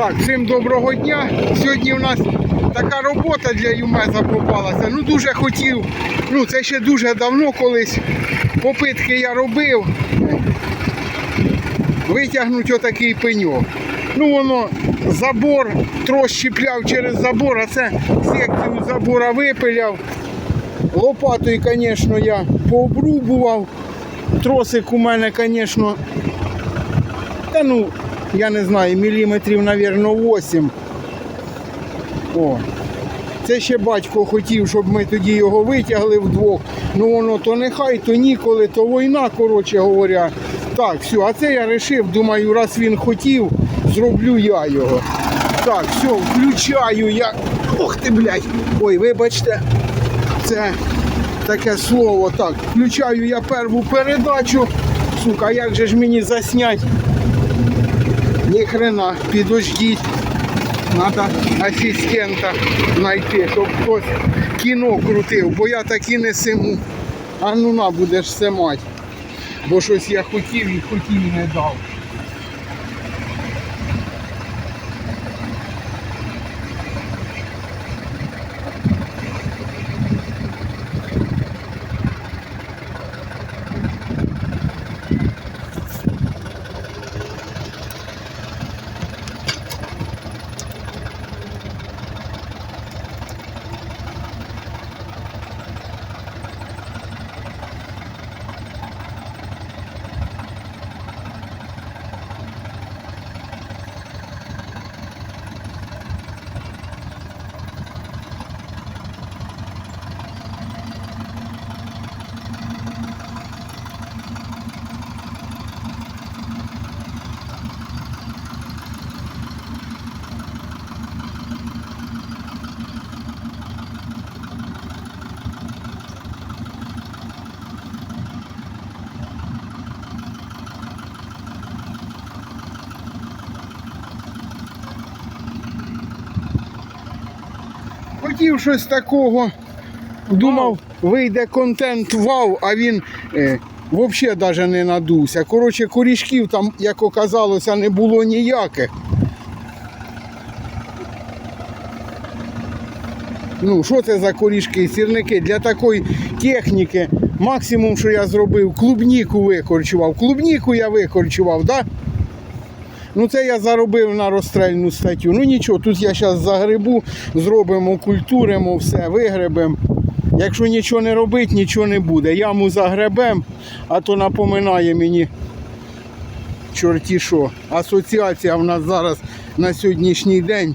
Так, всім доброго дня. Сьогодні у нас така робота для Юмеза попалася. Ну дуже хотів. Ну це ще дуже давно колись. Попитки я робив. Витягнуть отакий пеньок. Ну воно забор, трос щіпляв через забор, а це секцію забора випиляв. Лопатою, звісно, я пообрубував. Тросик у мене, звісно, та ну, я не знаю, міліметрів, мабуть, 8. О. Це ще батько хотів, щоб ми тоді його витягли вдвох. Ну воно то нехай, то ніколи, то війна, коротше говоря. Так, все, а це я вирішив, думаю, раз він хотів, зроблю я його. Так, все, включаю я. Ох ти, блядь. Ой, вибачте, це таке слово. Так, включаю я перву передачу. Сука, як же ж мені заснять? Ні хрена, підождіть. Надо асистента знайти, щоб хтось кіно крутив, бо я таки не симу. А ну на будеш симати. Бо щось я хотів і хотів не дав. Хотів щось такого. Думав, вийде контент вау, а він е, взагалі навіть не надувся. Коротше, корішків там, як оказалося, не було ніяких. Ну, що це за корішки, сірники? Для такої техніки максимум, що я зробив, клубніку викорчував. Клубніку я викорчував, так? Да? Ну це я заробив на розстрельну статтю. Ну нічого, тут я зараз загребу, зробимо, культуримо, все, вигребемо. Якщо нічого не робити, нічого не буде. Яму загребем, а то напоминає мені чорті що. Асоціація в нас зараз на сьогоднішній день.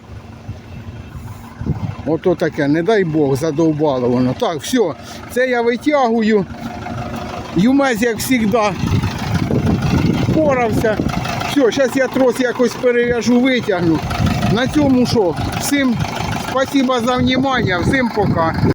Ото таке, не дай Бог, задовбало воно. Так, все, це я витягую. Юмез, як завжди, впорався. Все, зараз я трос якось перев'яжу, витягну. На цьому що? Всім спасибо за внимание, всім пока.